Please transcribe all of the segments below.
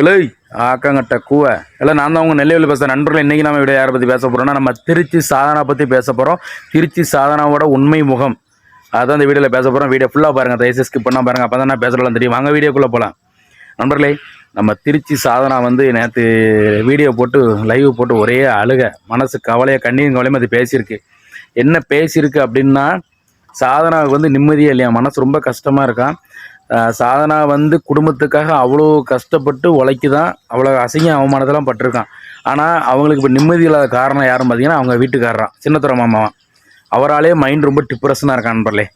இல்லை ஆக்கங்கட்ட கூவை. இல்லை நான் தான் உங்கள் நெல்லையில் பேசுகிறேன் நண்பர்கள். இன்றைக்கி நம்ம விட யாரை பற்றி பேச போகிறோம்னா நம்ம திருச்சி சாதனா பற்றி பேச போகிறோம் திருச்சி சாதனாவோட உண்மை முகம். அதான் இந்த வீடியோவில் பேச போகிறோம் வீடியோ ஃபுல்லாக பாருங்கள் தயவுசெய்து ஸ்கிப் பண்ணால் பாருங்கள் அப்போ தான் நான் பேசலாம் தெரியும். வாங்க வீடியோக்குள்ளே போகலாம் நண்பர்களே நம்ம திருச்சி சாதனா வந்து நேற்று வீடியோ போட்டு லைவ் போட்டு ஒரே அழுக. மனசு கவலையாக கண்ணீர் கவலையும் அது பேசியிருக்கு. என்ன பேசியிருக்கு அப்படின்னா சாதனாவுக்கு வந்து நிம்மதியே இல்லையா? மனசு ரொம்ப கஷ்டமாக இருக்கான் சாதனா வந்து குடும்பத்துக்காக அவ்வளோ கஷ்டப்பட்டு உழைக்குதான். அவ்வளோ அசிங்க அவமானத்தெல்லாம் பட்டிருக்கான். ஆனால் அவங்களுக்கு இப்போ நிம்மதி இல்லாத காரணம் யாருன்னு பார்த்தீங்கன்னா அவங்க வீட்டுக்காரரான் சின்னத்துற மாமாவன் அவராலே மைண்ட் ரொம்ப டிப்ரெஷனாக இருக்கான் நண்பர்களே.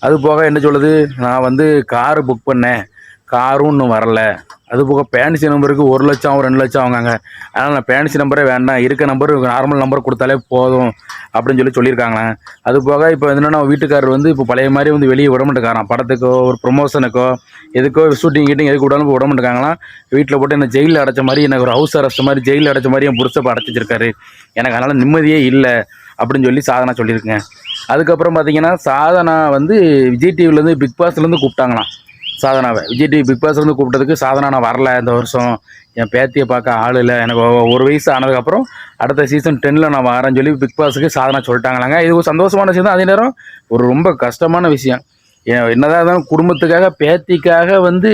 அது போக என்ன சொல்லுது? நான் வந்து காரு புக் பண்ணேன். காரும் இன்னும் வரலை. அது போக பேன்சி நம்பருக்கு ஒரு லட்சம் ரெண்டு லட்சம் வாங்காங்க அதனால் நான் பேன்சி நம்பரே வேண்டாம். இருக்க நம்பர் நார்மல் நம்பர் கொடுத்தாலே போதும் அப்படின்னு சொல்லி சொல்லியிருக்காங்களே. அது போக இப்போ என்னென்னா வீட்டுக்காரர் வந்து இப்போ பழைய மாதிரி வந்து வெளியே விட மாட்டேங்காராம் படத்துக்கோ ஒரு ப்ரொமோஷனுக்கோ எதுக்கோ ஷூட்டிங் கீட்டிங் எதுக்கு விடாலும் விட மாட்டேங்காங்களாம் வீட்டில் போட்டு என்ன ஜெயிலில் அடைச்ச மாதிரி எனக்கு ஒரு ஹவுஸ் அரெஸ்ட் மாதிரி ஜெயிலில் அடைச்ச மாதிரி என் புருஷை இப்போ எனக்கு அதனால் நிம்மதியே இல்லை அப்படின்னு சொல்லி சாதனா சொல்லியிருக்கேங்க அதுக்கப்புறம் பார்த்தீங்கன்னா சாதனா வந்து விஜய் டிவிலேருந்து பிக் பாஸ்லேருந்து கூப்பிட்டாங்களாம். சாதனாவை. விஜய் டிவி பிக் பாஸ்லேருந்து கூப்பிட்டதுக்கு சாதனா நான் வரல இந்த வருஷம். என் பேத்தியை பார்க்க ஆள் இல்லை. எனக்கு ஒரு வயசு ஆனதுக்கப்புறம் அடுத்த சீசன் டென்னில் நான் வரேன்னு சொல்லி பிக் பாஸுக்கு சாதனா சொல்லிட்டாங்களாங்க. இது ஒரு சந்தோஷமான விஷயம் தான். அதே நேரம் ஒரு ரொம்ப கஷ்டமான விஷயம். ஏன் என்னதான் இருந்தாலும் குடும்பத்துக்காக பேத்திக்காக வந்து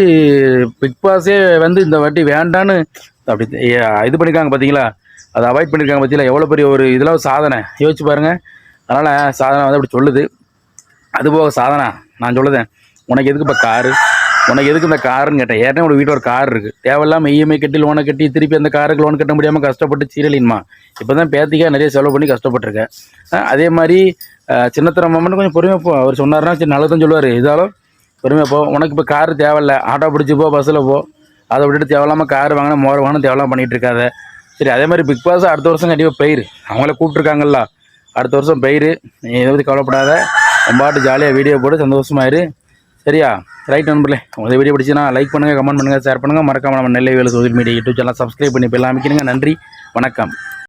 பிக் பாஸே வந்து இந்த வாட்டி வேண்டான்னு அப்படி இது பண்ணியிருக்காங்க பார்த்தீங்களா அதை அவாய்ட் பண்ணியிருக்காங்க பார்த்தீங்களா எவ்வளோ பெரிய ஒரு இதெல்லாம் சாதனை. யோசிச்சு பாருங்கள் அதனால் சாதனை வந்து அப்படி சொல்லுது. அதுபோக சாதனா நான் சொல்லுதேன். உனக்கு எதுக்கு இப்போ காரு? உனக்கு எதுக்கு இந்த காருன்னு கேட்டேன். ஏற்கனவே உங்கள் வீட்டில் ஒரு கார் இருக்குது தேவையில்லாமல் இஎம்ஐ கட்டி லோனை கட்டி திருப்பி அந்த காருக்கு லோன் கட்ட முடியாமல் கஷ்டப்பட்டு சீரலின்மா இப்போ தான் பேத்திக்காக நிறைய செலவு பண்ணி கஷ்டப்பட்டிருக்கேன். அதே மாதிரி அஹ் சின்னத்தர மாமன் கொஞ்சம் பொறுமையாக போ. அவர் சொன்னார்னா சரி நல்லதும் சொல்லுவார். இதாலும் பொறுமையாக போ. உனக்கு இப்போ கார் தேவையில்ல. ஆட்டோ பிடிச்சி போ பஸ்ஸில் போ. அதை விட்டுட்டு தேவையில்லாமல் கார் வாங்கினா மோர வாங்கினா தேவையில்லாம பண்ணிகிட்டு இருக்காத. சரி அதே மாதிரி பிக் பாஸ் அடுத்த வருஷம் கண்டிப்பாக பயிர். அவங்கள கூப்பிட்ருக்காங்கல்ல அடுத்த வருஷம் பயிர். நீ எதை பற்றி கவலைப்படாத. ரொம்ப ஜாலியாக வீடியோ போட்டு சந்தோஷமாயிரு சரியா? ரைட் நண்பர்களே உங்களுக்கு வீடியோ பிடிச்சினா லைக் பண்ணுங்கள் கமெண்ட் பண்ணுங்கள் ஷேர் பண்ணுங்கள் மறக்காமல் நம்ம நெல்லை வேலை social media YouTube channel subscribe பண்ணி இப்போ எல்லாம் அமைக்கிறீங்க நன்றி வணக்கம்.